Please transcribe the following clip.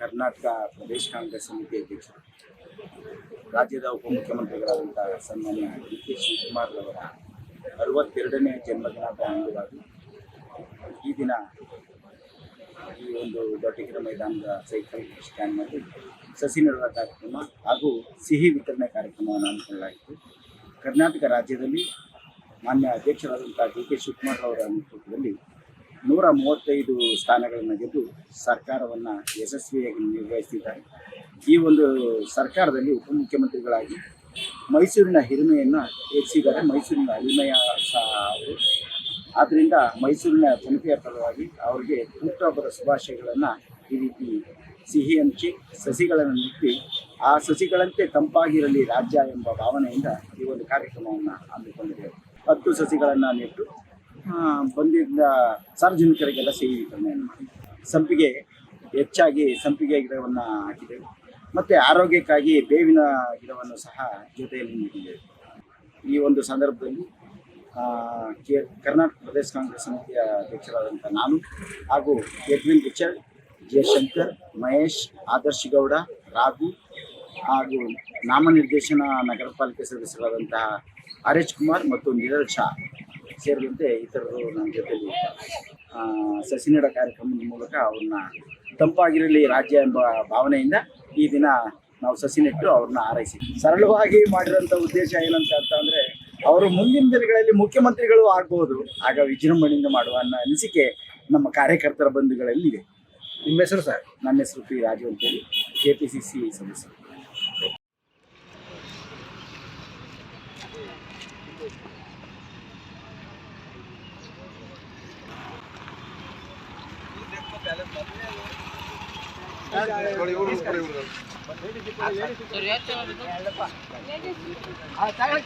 ಕರ್ನಾಟಕ ಪ್ರದೇಶ ಕಾಂಗ್ರೆಸ್ ಸಮಿತಿ ಅಧ್ಯಕ್ಷರು, ರಾಜ್ಯದ ಉಪಮುಖ್ಯಮಂತ್ರಿಗಳಾದಂಥ ಸನ್ಮಾನ್ಯ ಡಿ ಕೆ ಶಿವಕುಮಾರ್ ಅವರ ಅರವತ್ತೆರಡನೇ ಜನ್ಮದಿನದ ಅಂಗವಾಗಿ ಈ ದಿನ ಈ ಒಂದು ದೊಡ್ಡಗಿರ ಮೈದಾನದ ಸೈಕಲ್ ಸ್ಟ್ಯಾಂಡ್ನಲ್ಲಿ ಸಸಿ ನೆಡುವ ಕಾರ್ಯಕ್ರಮ ಹಾಗೂ ಸಿಹಿ ವಿತರಣೆ ಕಾರ್ಯಕ್ರಮವನ್ನು ಹಮ್ಮಿಕೊಳ್ಳಲಾಯಿತು ಕರ್ನಾಟಕ ರಾಜ್ಯದಲ್ಲಿ ಮಾನ್ಯ ಅಧ್ಯಕ್ಷರಾದಂಥ ಡಿ ಕೆ ಶಿವಕುಮಾರ್ ಅವರ ನೇತೃತ್ವದಲ್ಲಿ ನೂರ ಮೂವತ್ತೈದು ಸ್ಥಾನಗಳನ್ನು ಗೆದ್ದು ಸರ್ಕಾರವನ್ನು ಯಶಸ್ವಿಯಾಗಿ ನಿರ್ವಹಿಸಿದ್ದಾರೆ ಈ ಒಂದು ಸರ್ಕಾರದಲ್ಲಿ ಉಪಮುಖ್ಯಮಂತ್ರಿಗಳಾಗಿ ಮೈಸೂರಿನ ಹಿರಿಮೆಯನ್ನು ಹೆಚ್ಚಿದ್ದಾರೆ ಮೈಸೂರಿನ ಹಿರಿಮೆಯ ಸಹ ಅವರು ಆದ್ದರಿಂದ ಮೈಸೂರಿನ ಜನತೆಯ ಪರವಾಗಿ ಅವರಿಗೆ ಹುಟ್ಟುಹಬ್ಬದ ಶುಭಾಶಯಗಳನ್ನು ಈ ರೀತಿ ಸಿಹಿ ಹಂಚಿ ಸಸಿಗಳನ್ನು ನೆಟ್ಟಿ, ಆ ಸಸಿಗಳಂತೆ ತಂಪಾಗಿರಲಿ ರಾಜ್ಯ ಎಂಬ ಭಾವನೆಯಿಂದ ಈ ಒಂದು ಕಾರ್ಯಕ್ರಮವನ್ನು ಹಮ್ಮಿಕೊಂಡಿದ್ದೇವೆ ಹತ್ತು ಸಸಿಗಳನ್ನು ನೆಟ್ಟು ಬಂದಿದ್ದ ಸಾರ್ವಜನಿಕರಿಗೆಲ್ಲ ಸಿಹಿ ವಿತರಣೆಯನ್ನು ಮಾಡಿ. ಸಂಪಿಗೆ ಹೆಚ್ಚಾಗಿ ಸಂಪಿಗೆ ಗಿಡವನ್ನು ಹಾಕಿದ್ದೇವೆ ಮತ್ತು ಆರೋಗ್ಯಕ್ಕಾಗಿ ಬೇವಿನ ಗಿಡವನ್ನು ಸಹ ಜೊತೆಯಲ್ಲಿ ನೀಡಿದ್ದೇವೆ ಈ ಒಂದು ಸಂದರ್ಭದಲ್ಲಿ ಕೆ ಕರ್ನಾಟಕ ಪ್ರದೇಶ ಕಾಂಗ್ರೆಸ್ ಸಮಿತಿಯ ಅಧ್ಯಕ್ಷರಾದಂಥ ನಾನು ಹಾಗೂ ಎಡ್ವಿನ್ ರಿಚರ್ಡ್, ಜಯಶಂಕರ್, ಮಹೇಶ್ ಆದರ್ಶ್ ಗೌಡ ರಾಘು ಹಾಗೂ ನಾಮನಿರ್ದೇಶನ ನಗರ ಪಾಲಿಕೆ ಸದಸ್ಯರಾದಂತಹ ಆರ್ ಎಚ್ ಕುಮಾರ್ ಮತ್ತು ನೀರಜ್ ಶಾ ಸೇರಿದಂತೆ ಇತರರು ನನ್ನ ಜೊತೆಯಲ್ಲಿ ಸಸಿ ನೆಡ ಕಾರ್ಯಕ್ರಮದ ಮೂಲಕ ಅವ್ರನ್ನ ತಂಪಾಗಿರಲಿ ರಾಜ್ಯ ಎಂಬ ಭಾವನೆಯಿಂದ ಈ ದಿನ ನಾವು ಸಸಿ ನೆಟ್ಟು ಅವ್ರನ್ನ ಹಾರೈಸಿದ್ವಿ ಸರಳವಾಗಿ ಮಾಡಿರೋಂಥ ಉದ್ದೇಶ ಏನಂತ ಅಂತ ಅಂದರೆ ಅವರು ಮುಂದಿನ ದಿನಗಳಲ್ಲಿ ಮುಖ್ಯಮಂತ್ರಿಗಳು ಆಗ್ಬೋದು. ಆಗ ವಿಜೃಂಭಣೆಯಿಂದ ಮಾಡುವ ಅನ್ನೋ ಅನಿಸಿಕೆ ನಮ್ಮ ಕಾರ್ಯಕರ್ತರ ಬಂಧುಗಳಲ್ಲಿ ಇದೆ. ನಿಮ್ಮ ಹೆಸರು ಸರ್? ನನ್ನ ಹೆಸರು ಪಿ ರಾಜು ಅಂತೇಳಿ ಕೆ ಪಿ ಸಿ ಸಿ ಸದಸ್ಯರು ಸರಿ